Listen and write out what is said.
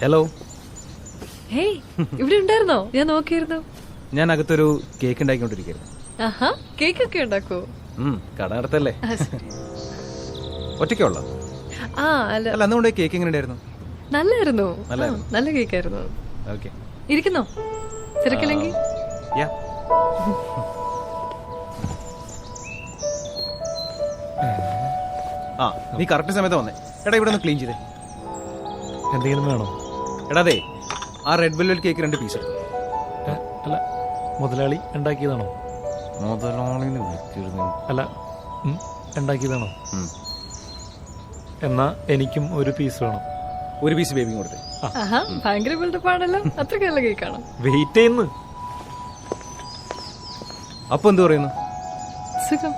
Hello hey ഇവിടെ ഉണ്ടായിരുന്നോ? ഞാൻ നോക്കിയിരുന്നു. ഞാൻ അകത്തൊരു കേക്ക് ഉണ്ടാക്കിക്കൊണ്ടിരിക്കുന്നു. ആഹാ കേക്ക് ഒക്കെ ഉണ്ടാക്കോ കട നടത്തല്ലേ ആ, ശരി. ഒറ്റയ്ക്കുള്ള? ആ അല്ല. അല്ല അന്നുകൊണ്ട് കേക്ക് എങ്ങനെ ഉണ്ടായിരുന്നു? നല്ലായിരുന്നു. നല്ല കേക്കായിരുന്നു ഓക്കെ ഇരിക്കുന്നോ? തിരക്കില്ലെങ്കിൽ? യാ ആ നീ കറക്റ്റ് സമയത്ത് വന്നേ. എടാ ഇവിടെ ഒന്ന് ക്ലീൻ ചെയ്തേ. എന്തെങ്കിലും വേണോ? എടാ അതെ ആ റെഡ് വെൽവെറ്റ് കേക്ക് രണ്ട് പീസ് എടുത്തു. അല്ല മുതലാളി ഉണ്ടാക്കിയതാണോ? മുതലാളിന്ന് വിളിച്ചിരുന്നു. അല്ല ഉണ്ടാക്കിയതാണോ? എന്നാ എനിക്കും ഒരു പീസ് വേണം. ഒരു പീസ് ബേബിയും കൊടുത്തേ. ആഹാ ഭയങ്കര ബിൽഡപ്പ് ആണല്ലോ. അത്രയ്ക്ക് നല്ല കേക്കാണോ വെയിറ്റ് ചെയ്യുന്നു. അപ്പൊ എന്ത് പറയുന്നു? സുഖം.